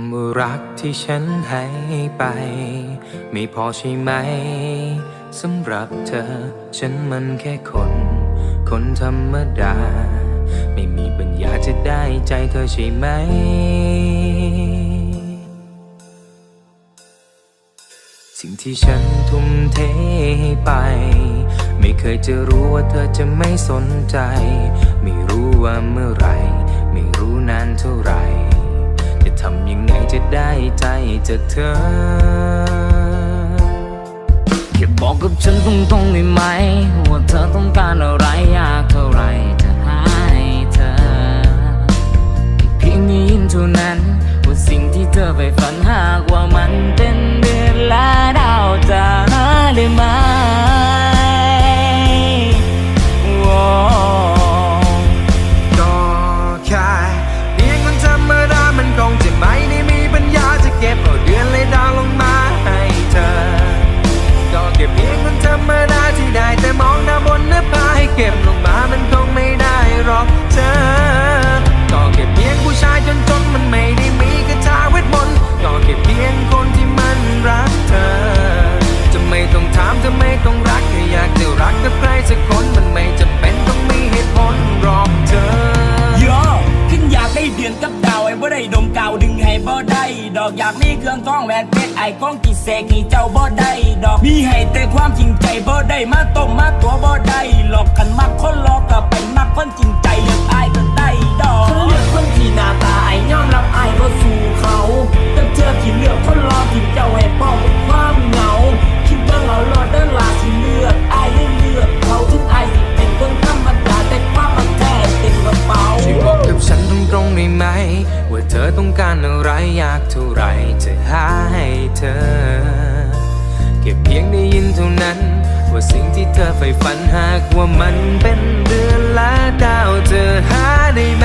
ำว่ารักที่ฉันให้ไป ไม่พอใช่ไหมสำหรับเธอ ฉันมันแค่คน คนธรรมดา ไม่มีปัญญาจะได้ใจเธอใช่ไหม สิ่งที่ฉันทุ่มเทให้ไป ไม่เคยจะรู้ว่าเธอจะไม่สนใจ ไม่รู้ว่าเมื่อไร ไม่รู้นานเท่าไหรจะทำยัง จะได้ใจจากเธอแค่บอกกับฉันตรงๆได้ไหม ว่าเธอต้องการอะไรอยากเท่าไรจะให้เธอเพียงได้ยินเท่านั้น ว่าสิ่งที่เธอไปฝันหากว่ามันเป็นเดือนและดาวจะหาได้ไหม ดอกอยากมีเครื่องทองแหวนเพชรไอ้ก้องกิเสกนี่เจ้าบ่ได้ดอกมีให้แต่ความจริงใจบ่ได้มาต้มมาตัวบ่ได้หรอก เท่าไรจะหาให้เธอ แค่เพียงได้ยินเท่านั้น ว่าสิ่งที่เธอใฝ่ฝันหากว่ามันเป็นเดือนละดาวเธอหาได้ไหม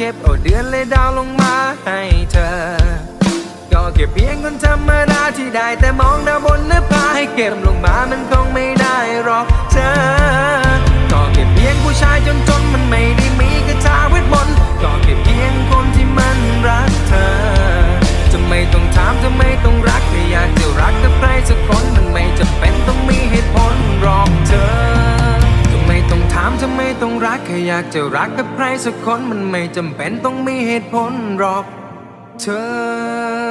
เก็บเอาเดือนเลยดาวลงมาให้เธอ ก็เก็บเพียงคนธรรมดาที่ได้แต่มองดาวบนหน้าผาให้เก็บลงมามันคงไม่ได้หรอกเธอ แค่อยากจะรักกับใครสักคนมันไม่จำเป็นต้องมีเหตุผลหรอก เธอ